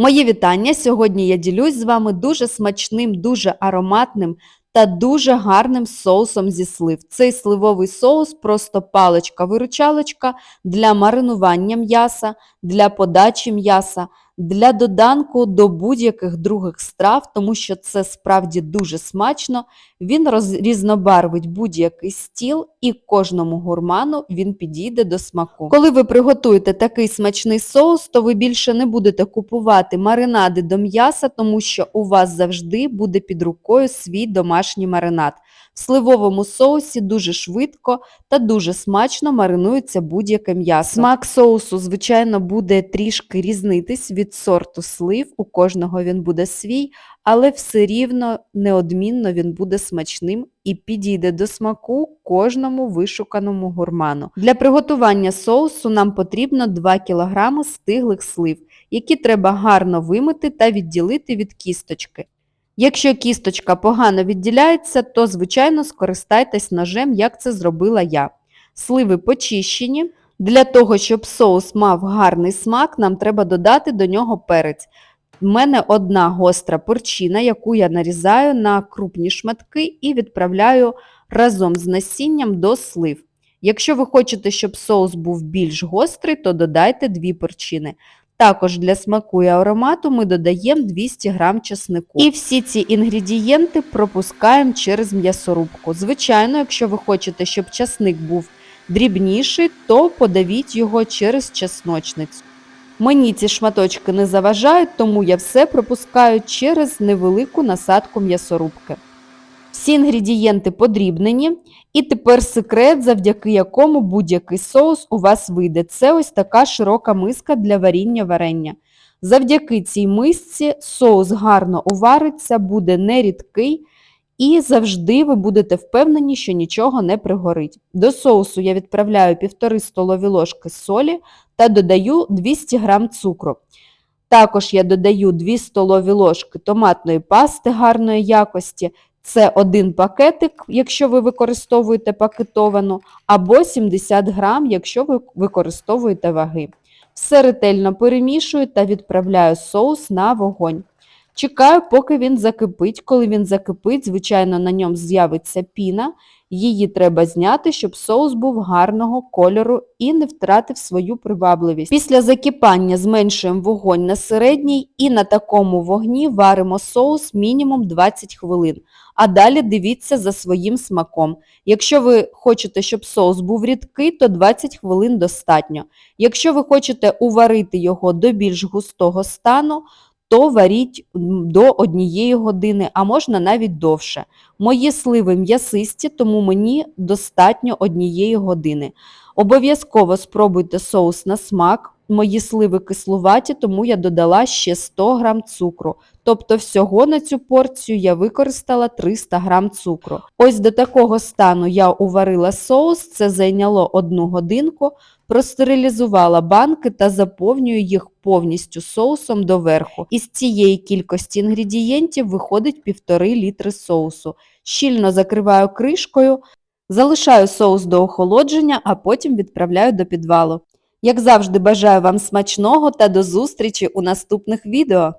Мої вітання! Сьогодні я ділюсь з вами дуже смачним, дуже ароматним та дуже гарним соусом зі слив. Цей сливовий соус просто паличка-виручалочка для маринування м'яса, для подачі м'яса, для доданку до будь-яких других страв, тому що це справді дуже смачно. Він роз... різнобарвить будь-який стіл і кожному гурману він підійде до смаку. Коли ви приготуєте такий смачний соус, то ви більше не будете купувати маринади до м'яса, тому що у вас завжди буде під рукою свій домашній маринад. В сливовому соусі дуже швидко та дуже смачно маринується будь-яке м'ясо. Смак соусу, звичайно, буде трішки різнитись від сорту слив, у кожного він буде свій, але все рівно неодмінно він буде смачним і підійде до смаку кожному вишуканому гурману. Для приготування соусу нам потрібно 2 кг стиглих слив, які треба гарно вимити та відділити від кісточки. Якщо кісточка погано відділяється, то, звичайно, скористайтесь ножем, як це зробила я. Сливи почищені. Для того, щоб соус мав гарний смак, нам треба додати до нього перець. У мене одна гостра порчина, яку я нарізаю на крупні шматки і відправляю разом з насінням до слив. Якщо ви хочете, щоб соус був більш гострий, то додайте дві порчини. Також для смаку і аромату ми додаємо 200 г чеснику. І всі ці інгредієнти пропускаємо через м'ясорубку. Звичайно, якщо ви хочете, щоб часник був дрібніший, то подавіть його через чесночницю. Мені ці шматочки не заважають, тому я все пропускаю через невелику насадку м'ясорубки. Всі інгредієнти подрібнені. І тепер секрет, завдяки якому будь-який соус у вас вийде. Це ось така широка миска для варіння варення. Завдяки цій мисці соус гарно увариться, буде нерідкий і завжди ви будете впевнені, що нічого не пригорить. До соусу я відправляю 1,5 столові ложки солі та додаю 200 г цукру. Також я додаю 2 столові ложки томатної пасти гарної якості. Це один пакетик, якщо ви використовуєте пакетовану, або 70 грам, якщо ви використовуєте ваги. Все ретельно перемішую та відправляю соус на вогонь. Чекаю, поки він закипить. Коли він закипить, звичайно, на ньому з'явиться піна. Її треба зняти, щоб соус був гарного кольору і не втратив свою привабливість. Після закипання зменшуємо вогонь на середній і на такому вогні варимо соус мінімум 20 хвилин. А далі дивіться за своїм смаком. Якщо ви хочете, щоб соус був рідкий, то 20 хвилин достатньо. Якщо ви хочете уварити його до більш густого стану, то варіть до однієї години, а можна навіть довше. Мої сливи м'ясисті, тому мені достатньо однієї години. Обов'язково спробуйте соус на смак. Мої сливи кислуваті, тому я додала ще 100 г цукру. Тобто всього на цю порцію я використала 300 г цукру. Ось до такого стану я уварила соус, це зайняло одну годинку, простерилізувала банки та заповнюю їх повністю соусом доверху. Із цієї кількості інгредієнтів виходить 1,5 літри соусу. Щільно закриваю кришкою, залишаю соус до охолодження, а потім відправляю до підвалу. Як завжди, бажаю вам смачного та до зустрічі у наступних відео!